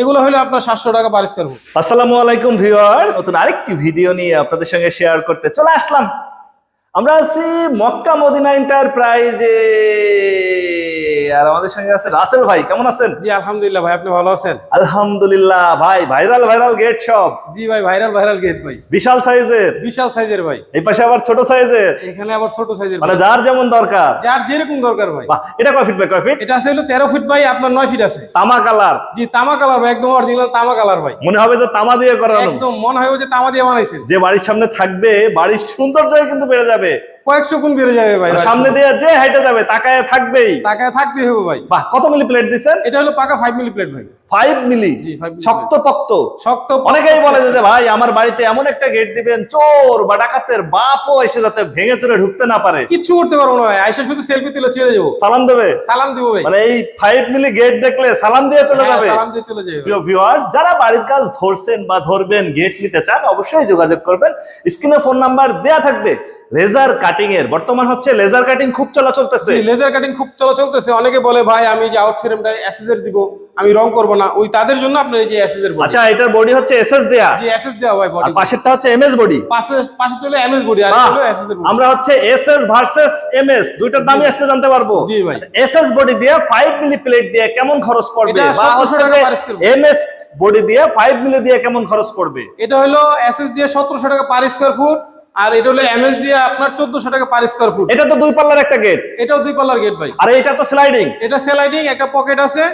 এগুলো হলো আপনার সাতশো টাকা পার স্কোয়ার ফুট আসসালামু আলাইকুম ভিউয়ার্স। নতুন আরেকটি ভিডিও নিয়ে আপনাদের সঙ্গে শেয়ার করতে চলে আসলাম। আমরা আছি মক্কা মদিনা এন্টারপ্রাইজে আর আমাদের সঙ্গে আছে রাসেল ভাই কেমন আছেন? জি আলহামদুলিল্লাহ ভাই আপনি ভালো আছেন? আলহামদুলিল্লাহ ভাই ভাইরাল ভাইরাল গেট সব। জি ভাই ভাইরাল ভাইরাল গেট ভাই। বিশাল সাইজের। বিশাল সাইজের ভাই। এই পাশে আবার ছোট সাইজের। এখানে আবার ছোট সাইজের মানে যার যেমন দরকার। যার যেরকম দরকার ভাই। এটা কয় ফিট বাই কয় ফিট এটা আছে হলো তেরো ফিট ভাই আপনার নয় ফিট আছে। তামা কালার। জি তামা কালার ভাই একদম অরিজিনাল তামা কালার ভাই। মনে হবে যে তামা দিয়ে করানো। একদম মনে হয় যে তামা দিয়ে বানাইছেন। যে বাড়ির সামনে থাকবে বাড়ির সৌন্দর্যই কিন্তু বেড়ে যাবে। কয়েকশো গুণ বেড়ে যাবে ভাই সামনে দিয়ে যে হাইটে যাবে তাকায় থাকবেই। টাকায় থাকতে হবে ভাই। বাহ কত মিলি প্লেট দিচ্ছেন? এটা হলো পাকা ফাইভ মিলি প্লেট ভাই। ফাইভ মিলি শক্ত পক্ত? শক্ত অনেকেই বলে যে ভাই আমার বাড়িতে এমন একটা গেট দিবেন চোর বা ডাকাতের বাপও এসে যাতে ভেঙে চুরে ঢুকতে না পারে। কিচ্ছু করতে পারব না ভাই আইসা শুধু সেলফি তুলে চলে যাব। সালাম দেবে? সালাম দিব ভাই। মানে এই ফাইভ মিলি গেট দেখলে সালাম দিয়ে চলে হ্যাঁ, যাবে। সালাম দিয়ে চলে যাবে। প্রিয় ভিউয়ার্স যারা বাড়ির কাজ ধরছেন বা ধরবেন গেট নিতে চান অবশ্যই যোগাযোগ করবেন। স্ক্রিনে ফোন নাম্বার দেয়া থাকবে। লেজার কাটিং এর। বর্তমান হচ্ছে লেজার কাটিং খুব চলা চলতেছে। লেজার কাটিং খুব চলা চলতেছে। অনেকে বলে ভাই আমি যে আউট ফ্রেমটা অ্যাসেসের দিব আমি রং করব না। ওই তাদের জন্য আপনার এই যে অ্যাসেসের বডি আচ্ছা এটার বডি হচ্ছে এসএস দেয়া। যে অ্যাসেস দেওয়া হয় আর বডি পাশেরটা হচ্ছে এমএস বডি পাশে পাশে হলো এমএস বডি আর হলো অ্যাসেসের বডি আমরা হচ্ছে এসএস ভার্সেস এমএস দুইটার দামই আজকে জানতে পারব। জি ভাই। এসএস বডি দিয়ে 5 মিলি প্লেট দিয়ে কেমন খরচ পড়বে? বা হচ্ছে। এমএস বডি দিয়ে 5 মিলি দিয়ে কেমন খরচ পড়বে? এটা হলো অ্যাসেস দিয়ে 1700 টাকা পার স্কয়ার ফুট আর এটা হলো এমএস দিয়ে আপনার 1400 টাকা পার স্কয়ার ফুট এটা তো দুই পাল্লার একটা গেট এটাও দুই পাল্লার গেট ভাই। আর এটা তো স্লাইডিং এটা স্লাইডিং একটা পকেট আছে।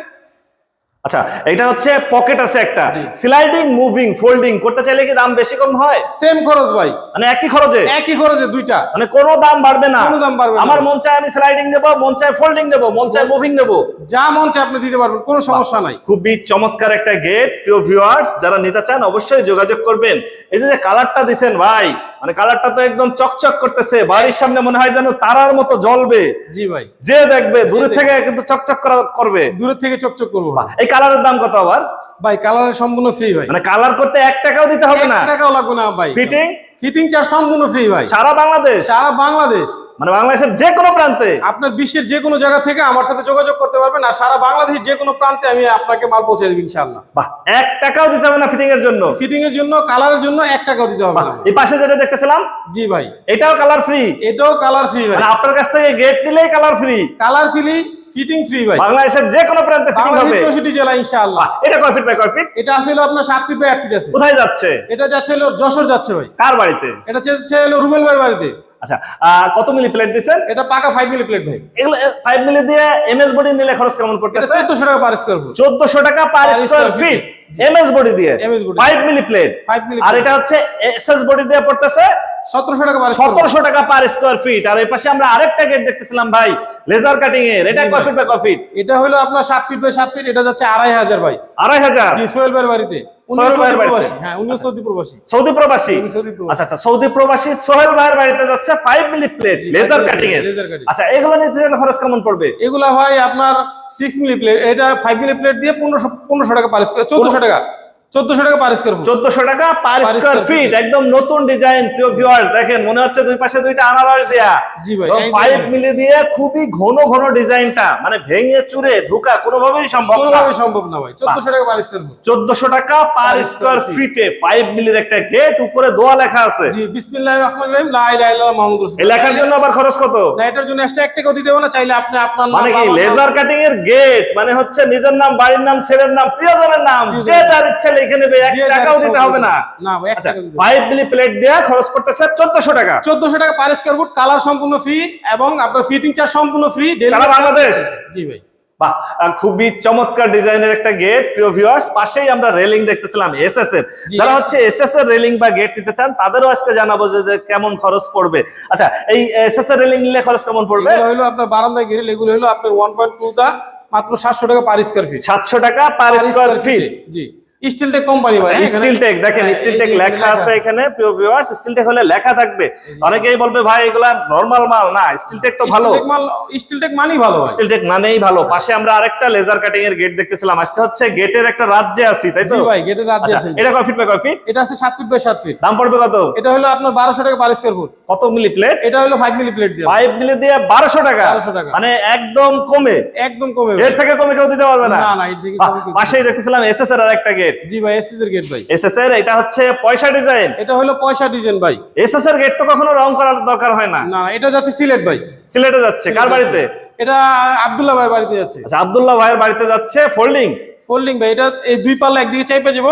আচ্ছা এটা হচ্ছে পকেট আছে একটা। স্লাইডিং মুভিং ফোল্ডিং করতে চাইলে কি দাম বেশি কম হয়? সেম খরচ ভাই। মানে একই খরচে? একই খরচে দুইটা। মানে কোনো দাম বাড়বে না। কোনো দাম বাড়বে না। আমার মন চায় আমি স্লাইডিং দেবো মন চায় ফোল্ডিং দেবো মন চায় মুভিং দেবো যা মন চায় আপনি দিতে পারবেন কোনো সমস্যা নাই। খুবই চমৎকার একটা গেট প্রিয় ভিউয়ার্স যারা নিতে চান অবশ্যই যোগাযোগ করবেন। এই যে যে কালারটা দিছেন ভাই মানে কালারটা তো একদম চকচক করতেছে বাড়ির সামনে মনে হয় যেন তারার মতো জ্বলবে। জি ভাই। যে দেখবে দূরে থেকে কিন্তু চকচক করা করবে। দূরের থেকে চকচক করব। এই কালারের দাম কত আবার? ভাই কালার সম্পূর্ণ ফ্রি ভাই। মানে কালার করতে এক টাকাও দিতে হবে না। এক টাকাও লাগবে না ভাই। ফিটিং ফিটিং চার্জ সম্পূর্ণ ফ্রি ভাই। সারা বাংলাদেশ? সারা বাংলাদেশ। মানে বাংলাদেশের যে কোনো প্রান্তে? আপনার বিশ্বের যে কোনো জায়গা থেকে আমার সাথে যোগাযোগ করতে পারবেন আর সারা বাংলাদেশের যে কোনো প্রান্তে আমি আপনাকে মাল পৌঁছে দেবো ইনশাআল্লাহ। বাহ এক টাকাও দিতে হবে না ফিটিং এর জন্য? ফিটিং এর জন্য কালারের জন্য এক টাকাও দিতে হবে না। এই পাশে যেটা দেখতেছিলাম? জি ভাই। এটাও কালার ফ্রি এটাও কালার ফ্রি ভাই। মানে আপনার কাছ থেকে গেট নিলেই colour free colour free fitting free ভাই। বাংলাদেশের যে কোনো প্রান্তে ফিটিং হবে। বাংলাদেশের চৌষট্টি জেলা ইনশাআল্লাহ। এটা কয় ফিট বাই কয় ফিট এটা আছে হলো আপনার 7 ফিট বাই 8 ফিট আছে। কোথায় যাচ্ছে? এটা যাচ্ছে হলো যশোর যাচ্ছে ভাই। কার বাড়িতে? এটা যাচ্ছে হলো রুবেল ভাইয়ের বাড়িতে। আচ্ছা কত মিলি প্লেট দিচ্ছেন এটা পাকা ফাইভ মিলি প্লেট ভাই। এগুলো ফাইভ মিলি দিয়ে এমএস বডি নিলে খরচ কেমন পড়তেছে? চোদ্দশো টাকা পার স্কোয়ার ফুট চোদ্দশো টাকা per square feet MS body দিয়ে। মিলি প্লেট 5 মিলি আর এটা হচ্ছে এসএস বডি দিয়ে পড়তেছে। সতেরোশো টাকা পার স্কোয়ার সতেরোশো টাকা পার স্কোয়ার ফিট আর এই পাশে আমরা আরেকটা গেট দেখতেছিলাম ভাই লেজার কাটিং এর। এটা কয় ফিট বাই কয় ফিট এটা হলো আপনার সাত ফিট বাই সাত ফিট এটা যাচ্ছে আড়াই হাজার ভাই। আড়াই হাজার? জি সোহেল ভাইয়ের বাড়িতে। সৌদি প্রবাসী। হ্যাঁ সৌদি প্রবাসী। আচ্ছা আচ্ছা সৌদি প্রবাসী সোহেল ভাইয়ের বাড়িতে যাচ্ছে five milli plate laser cutting এর। আচ্ছা এগুলো নিতে খরচ কেমন পড়বে? এগুলা ভাই আপনার সিক্স মিলি প্লেট এটা ফাইভ মিলি প্লেট দিয়ে পনেরোশো পনেরোশো টাকা চোদ্দশো টাকা। চোদ্দশো টাকা পার স্কোয়ার ফুট চোদ্দশো টাকা পার Per ফিট একদম নতুন ডিজাইন প্রিয় ভিউয়ার্স দেখেন মনে হচ্ছে দুই পাশে দুইটা আনারস দেয়া। জি ভাই, একদম মিলি দিয়ে খুবই ঘন ঘন ডিজাইনটা মানে ভেঙে চুরে ঢুকা কোনোভাবেই সম্ভব না। কোনোভাবে সম্ভব না ভাই। চোদ্দশো টাকা পার স্কোয়ার ফুট চোদ্দশো টাকা per Per square square feet। ফিটে ফাইভ মিলির একটা গেট উপরে দোয়া লেখা আছে। জি বিসমিল্লাহির রহমানির রহিম লা ইলাহা ইল্লাল্লাহ মুহাম্মাদুর এই লেখার জন্য আবার খরচ কত? না এটার জন্য এক্সট্রা এক টাকাও দিতে হবে না চাইলে আপনি আপনার নাম মানে কি লেজার কাটিং এর গেট মানে হচ্ছে নিজের নাম বাড়ির নাম ছেলের নাম প্রিয়জনের নাম যে যার ইচ্ছা লিখে নেবে এক টাকাও দিতে হবে না। না ভাই এক টাকা দিতে হবে ফাইভ মিলি প্লেট দেওয়া খরচ করতেছে চোদ্দশো টাকা। চোদ্দশো টাকা পার স্কোয়ার ফুট কালার সম্পূর্ণ ফ্রি এবং আপনার ফিটিং চার্জ সম্পূর্ণ ফ্রি সারা বাংলাদেশ? জি ভাই। বাহ খুবই চমৎকার ডিজাইনের একটা গেট প্রিয় ভিউয়ার্স পাশেই আমরা রেলিং দেখতেছিলাম এসএস এর যারা হচ্ছে এসএস এর রেলিং বা গেট নিতে চান তাদেরও আজকে জানাব যে কেমন খরচ পড়বে। আচ্ছা এই এসএস এর রেলিং নিলে খরচ কেমন পড়বে? হলো আপনার বারান্দায় গ্রিল এগুলো হলো আপনার ওয়ান পয়েন্ট টু দা মাত্র সাতশো টাকা পার স্কোয়ার ফিট সাতশো টাকা পার স্কোয়ার ফিট জি। স্টিলটেক কোম্পানি ভাই এখানে- স্টিলটেক দেখেন হ্যাঁ, স্টিলটেক লেখা আছে এখানে প্রিয় ভিউয়ার্স স্টিলটেক হলে লেখা থাকবে। অনেকেই বলবে ভাই এগুলা নরমাল মাল না স্টিলটেক তো ভালো। স্টিলটেক মাল স্টিলটেক মানই ভালো স্টিলটেক মানেই ভালো। পাশে আমরা আরেকটা লেজার কাটিং এর গেট দেখতেছিলাম। আজকে হচ্ছে গেটের একটা রাজ্যে আছি তাই তো? ভাই গেটের রাত আচ্ছা, এটা কয় ফিট বাই কয় ফিট এটা আছে সাত ফিট বাই সাত ফিট দাম পড়বে কত? এটা হলো আপনার বারোশো টাকা পার স্কোয়ার ফুট কত মিলি প্লেট এটা হলো মিলি প্লেট দিয়ে। মিলে দিয়ে বারোশো টাকা? 1200 টাকা। মানে একদম কমে। একদম কমে। এর থেকে কমে কেউ দিতে পারবে না? না না এর থেকে বাহ, কমে পাশেই দেখতেছিলাম এসএস এর আরেকটা গেট জি ভাই এসএস এর গেট ভাই। এসএস এর? এটা হচ্ছে পয়সা ডিজাইন এটা হলো পয়সা ডিজাইন ভাই। এসএস এর গেট তো কখনো রং করার দরকার হয় না। না এটা যাচ্ছে সিলেট ভাই। সিলেটে যাচ্ছে কার বাড়িতে? এটা আব্দুল্লাহ ভাই বাড়িতে যাচ্ছে। আচ্ছা আব্দুল্লাহ ভাইয়ের বাড়িতে যাচ্ছে ফোল্ডিং ফোল্ডিং ভাই এটা এই দুই পাল্লা একদিকে চাইপে যাব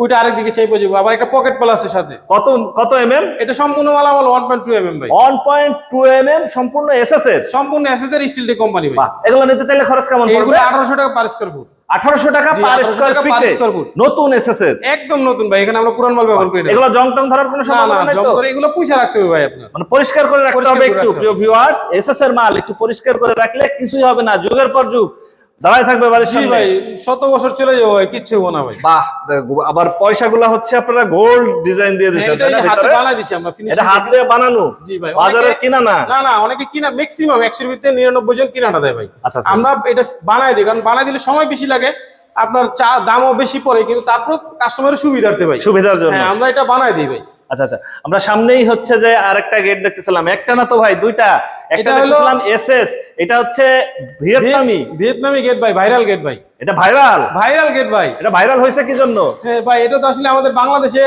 ওইটা আরেক দিকে চাইপে যাব। আবার একটা পকেট প্লাস আছে সাথে। কত কত এম এম এটা সম্পূর্ণ মালামাল one point two M M ভাই। One point two M M সম্পূর্ণ এসএস এর? সম্পূর্ণ এসএস এর স্টিল কোম্পানি ভাই। এগুলো নিতে চাইলে খরচ কেমন পড়বে এগুলো পড়বে? আঠারোশো টাকা পার স্কোয়ার ফুট আঠারোশো টাকা জি, পার 1800 স্কোয়ার টাকা per ফিটে square foot। নতুন এসএস এর একদম নতুন ভাই এখানে আমরা পুরান মাল ব্যবহার করি এগুলো জং টং ধরার কোনো না না সম্ভাবনা নাই তো? এগুলো পয়সা রাখতে হবে ভাই আপনার। মানে পরিষ্কার করে রাখতে হবে একটু প্রিয় ভিউয়ার্স এসএস এর মাল একটু পরিষ্কার করে রাখলে কিছুই হবে না যুগের পর যুগ। দাঁড়ায় থাকবে বাড়ির সামনে। ভাই শত বছর চলে যাব ভাই কিচ্ছু হব না ভাই। বাহ আবার পয়সাগুলো হচ্ছে আপনারা গোল্ড ডিজাইন দিয়ে এটা হাতে? বানাই দিছি আমরা এটা হাত দিয়ে বানানো? জি ভাই বাজারে কিনা না? না না অনেকে কিনা ম্যাক্সিমাম একশোর ভিতরে নিরানব্বই জন কিনাটা দেয় ভাই। আচ্ছা, আচ্ছা। আমরা এটা বানাই দিই কারণ বানাই দিলে সময় বেশি লাগে আপনার চা দামও বেশি পড়ে কিন্তু তারপর কাস্টমারের সুবিধার্থে ভাই। সুবিধার জন্য। হ্যাঁ আমরা এটা বানাই দিই ভাই। আচ্ছা আচ্ছা। আমরা সামনেই হচ্ছে যে আরেকটা গেট দেখতেছিলাম। একটা না তো ভাই দুইটা। একটা দেখতেছিলাম এসএস এটা হচ্ছে ভিয়েতনামি। ভিয়েতনামি গেট ভাই ভাইরাল গেট ভাই। এটা ভাইরাল। ভাইরাল গেট ভাই। এটা ভাইরাল হয়েছে কি জন্য? হ্যাঁ ভাই এটা তো আসলে আমাদের বাংলাদেশে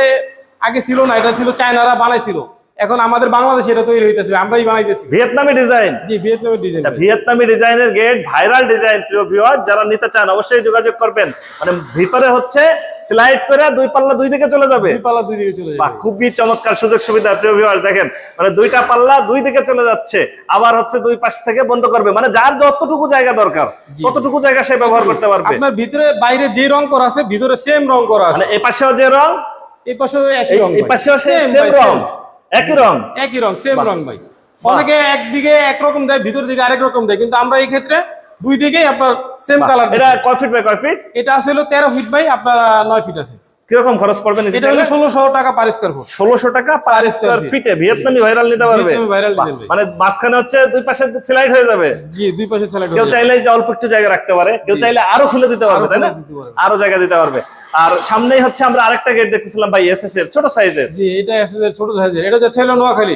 আগে ছিল না এটা ছিল চায়নারা বানাইছিল। এখন আমাদের বাংলাদেশে এটা তৈরি হইতেছে আমরাই বানাইতেছি। ভিয়েতনামি ডিজাইন জি ভিয়েতনামের ডিজাইন আচ্ছা ভিয়েতনামি ডিজাইনের গেট ভাইরাল ডিজাইন প্রিয় ভিউয়ার যারা নিতে চান অবশ্যই যোগাযোগ করবেন। মানে ভিতরে হচ্ছে স্লাইড করে দুই পাল্লা দুই দিকে চলে যাবে। দুই পাল্লা দুই দিকে চলে যাবে। খুবই চমৎকার সুযোগ সুবিধা প্রিয় ভিউয়ার দেখেন। মানে দুইটা পাল্লা দুই দিকে চলে যাচ্ছে। আবার হচ্ছে দুই পাশ থেকে বন্ধ করবে। মানে যার যতটুকু জায়গা দরকার ততটুকু জায়গা সে ব্যবহার করতে পারবে। আপনার ভিতরে বাইরে যে রং করা আছে ভিতরে সেম রং করা আছে। মানে এই পাশেও যে রং এই পাশে একই এই রং এই পাশেও সেম রং একই রং। একই রং সেম রং ভাই। অনেকে একদিকে একরকম দেয় ভিতর দিকে আরেক রকম দেয়। কিন্তু আমরা এই ক্ষেত্রে দুই দিকেই আপনার সেম কালার এটা কয় ফিট বাই কয় ফিট এটা আছে হলো তেরো ফিট বাই আপনার নয় ফিট আছে। কীরকম খরচ পড়বে এটা হলো ষোলোশো টাকা পার স্কোয়ার ফুট ষোলোশো টাকা পার স্কোয়ার ফিটে ভিয়েতনামি ভাইরাল নিতে পারবে। মানে মাঝখানে হচ্ছে দুই পাশে স্লাইড হয়ে যাবে। জি দুই পাশে কেউ চাইলে যে অল্প একটু জায়গা রাখতে পারে। কেউ চাইলে আরও খুলে দিতে পারবে তাই না। আরও জায়গা দিতে পারবে। আর সামনেই হচ্ছে আমরা আরেকটা গেট দেখতেছিলাম ভাই এসএস এর ছোট সাইজের জি এটা আছে যে ছোট সাইজের এটা যাচ্ছে হলো নোয়াখালী।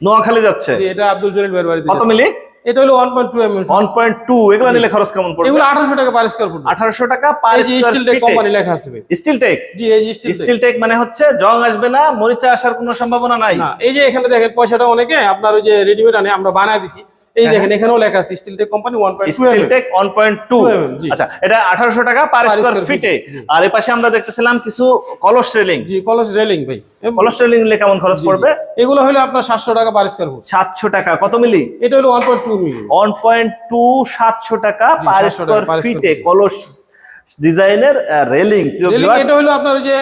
নোয়াখালী যাচ্ছে। জি এটা আব্দুল জলিল ভাইয়ের বাড়িতে কত মিলি? এটা হলো one point two M one point two এগুলো নিলে খরচ কেমন পড়বে? এগুলো আঠারোশো টাকা পার স্কয়ার ফুট আঠারোশো টাকা পার যে স্টিল টেক কোম্পানি লেখা আছে স্টিল টেক জি এই যে স্টিল স্টিল টেক মানে হচ্ছে জং আসবে না মরিচা আসার কোনো সম্ভাবনা নাই। না এই যে এখানে দেখেন পয়সাটা অনেকে আপনার ওই যে রেডিমেড আনে আমরা বানায় দিছি। এই দেখেন এখানেও লেখা আছে Steeltech company one point two Steeltech one point two 2 mm, জি। আচ্ছা এটা আঠারোশো টাকা পার স্কোয়ার ফিটে আর এই পাশে আমরা দেখতেছিলাম কিছু কলস রেলিং। জি কলস রেলিং ভাই। কলস রেলিং নিলে কেমন খরচ পড়বে? এগুলো হলো আপনার সাতশো টাকা পার স্কোয়ার ফুট সাতশো টাকা কত মিলি? এটা হলো one point two milli one point two সাতশো টাকা পার 700 স্কোয়ার ফিটে কলস ডিজাইনের রেলিং। এটা হলো আপনার যে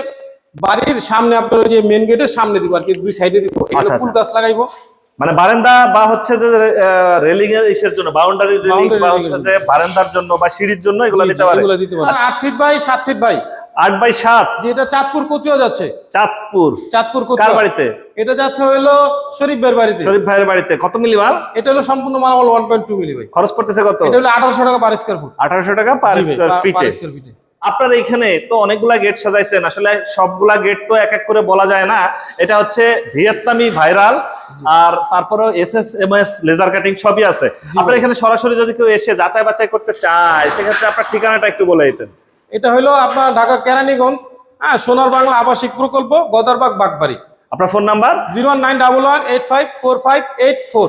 বাড়ির সামনে আপনার যে মেন গেটের সামনে দিব আর কি দুই সাইডে দিব। এখানে আচ্ছা, ফুল আচ্ছা। গাছ লাগাইবো। মানে বারান্দা বা হচ্ছে যে রেলিং এর ইসের জন্য বাউন্ডারি রেলিং বা হচ্ছে যে বারান্দার জন্য বা সিঁড়ির জন্য এগুলো নিতে পারে। আট ফিট বাই সাত ফিট বাই আট বাই সাত। যেটা চাঁদপুর কচুয়া যাচ্ছে। চাঁদপুর। চাঁদপুর কার কচুয়া বাড়িতে? এটা যাচ্ছে হলো শরীফ ভাইয়ের বাড়িতে। শরীফ ভাইয়ের বাড়িতে। কত মিলি মাল? এটা হলো সম্পূর্ণ মালামাল ওয়ান পয়েন্ট টু মিলি ভাই। খরচ পড়তেছে কত? এটা হলো আঠারোশো টাকা পার স্কোয়ার ফুট আঠারোশো টাকা পার স্কোয়ার ফিটে আপনার এইখানে তো অনেকগুলা গেট সাজাইছেন। আসলে সবগুলা গেট তো এক এক করে বলা যায় না। এটা হচ্ছে ভিয়েতনামি ভাইরাল। আর তারপরে S S M S laser cutting সবই আছে। আপনার এখানে সরাসরি যদি কেউ এসে যাচাই বাছাই করতে চায় সেক্ষেত্রে আপনার ঠিকানাটা একটু বলে দিতেন। এটা হলো আপনার ঢাকা কেরানীগঞ্জ হ্যাঁ সোনার বাংলা আবাসিক প্রকল্প গদারবাগ বাগবাড়ি। আপনার phone number zero one nine double one eight five four five eight four.